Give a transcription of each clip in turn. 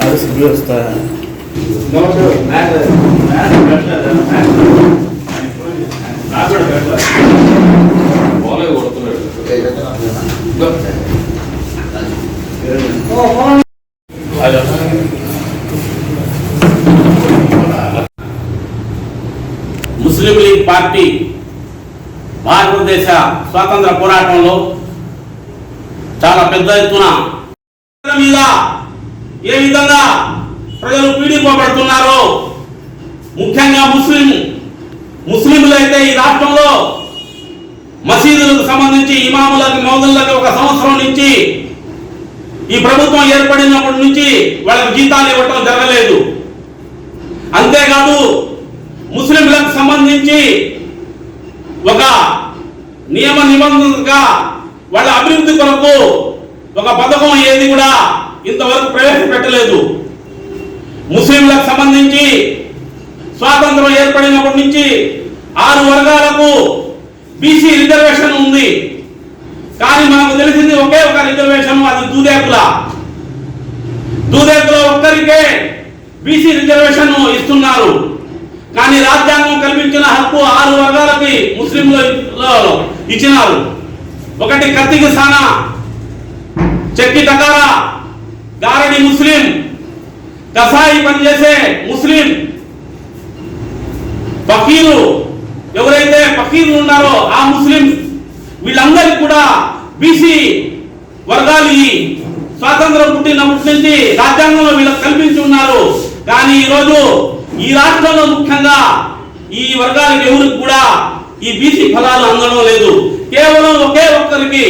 அது சிபிள் வஸ்தா மேல மேல மேல పార్టీ భారతదేశ స్వాతంత్ర పోరాటంలో చాలా పెద్ద ఎత్తున మీద ఏ విధంగా ప్రజలు పీడిపోబడుతున్నారో ముఖ్యంగా ముస్లిం ముస్లింలైతే ఈ రాష్ట్రంలో మసీదులకు సంబంధించి ఇమాములకు మౌదులకు ఒక సంవత్సరం నుంచి ఈ ప్రభుత్వం ఏర్పడినప్పటి నుంచి వాళ్ళకి జీతాలు ఇవ్వటం జరగలేదు. అంతేకాదు ముస్లింలకు సంబంధించి ఒక నియమ నిబంధనగా వాళ్ళ అభివృద్ధి కొరకు ఒక పథకం ఏది కూడా ఇంతవరకు ప్రవేశపెట్టలేదు. ముస్లింలకు సంబంధించి స్వాతంత్రం ఏర్పడినప్పటి నుంచి ఆరు వర్గాలకు బీసీ రిజర్వేషన్ ఉంది. కానీ మనకు తెలిసింది ఒకే ఒక రిజర్వేషన్ అది దూదేకుల దూదేకుల ఒక్కరికే బీసీ రిజర్వేషన్ ఇస్తున్నారు. రాజ్యాంగం కల్పించిన హక్కు ఆరు వర్గాలకి ముస్లింలు ఇచ్చినారు. ఒకటి కత్తికి సానా చెక్కి టకార గారడి ముస్లిం కసాయి పనిచేసే ముస్లిం ఫకీరు ఎవరైతే ఫకీరు ఉన్నారో ఆ ముస్లిం వీళ్ళందరికీ కూడా బీసీ వర్గాలు ఈ స్వాతంత్రం పుట్టినప్పటి నుంచి రాజ్యాంగంలో వీళ్ళకి కల్పించి ఉన్నారు. కానీ ఈరోజు ఈ రాష్ట్రంలో ముఖ్యంగా ఈ వర్గాలకు ఎవరికి కూడా ఈ బీసీ ఫలాలు అందడం లేదు. కేవలం ఒకే ఒక్కరికి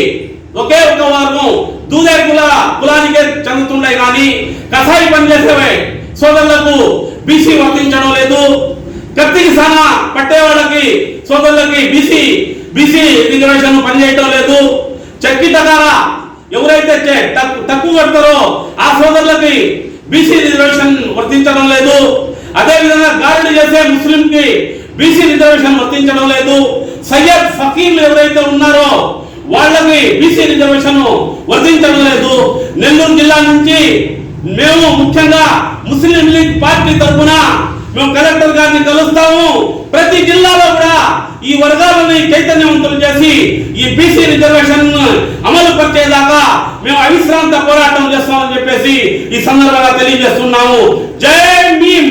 ఒకే ఒక్క వర్గం దూదే కుల కులానికే చెందుతుండే కానీ కసాయి పనిచేసేవే సోదరులకు బీసీ వర్తించడం లేదు. కత్తికి సానా పట్టే వాళ్ళకి సోదరులకి బీసీ బీసీ రిజర్వేషన్ పనిచేయటం లేదు. చక్కి టకారా ఎవరైతే తక్కు- తక్కువ కడతారో ఆ సోదరులకి బీసీ రిజర్వేషన్ వర్తించడం లేదు. అదే విధంగా చేసే ముస్లిం కి బీసీ రిజర్వేషన్ వర్తించడం లేదు. సయ్యద్ ఫకీర్లు ఎవరైతే ఉన్నారో వాళ్ళకి బీసీ రిజర్వేషన్ వర్తించడం లేదు. నెల్లూరు జిల్లా నుంచి మేము ముఖ్యంగా ముస్లిం లీగ్ పార్టీ తరఫున మేము కలెక్టర్ గారిని కలుస్తాము. ప్రతి జిల్లాలో కూడా ఈ వర్గాలని చైతన్యవంతులు చేసి ఈ బీసీ రిజర్వేషన్ అమలు పరిచేదాకా మేము అవిశ్రాంత పోరాటం చేస్తామని చెప్పేసి ఈ సందర్భంగా తెలియజేస్తున్నాము. జై భీమ్!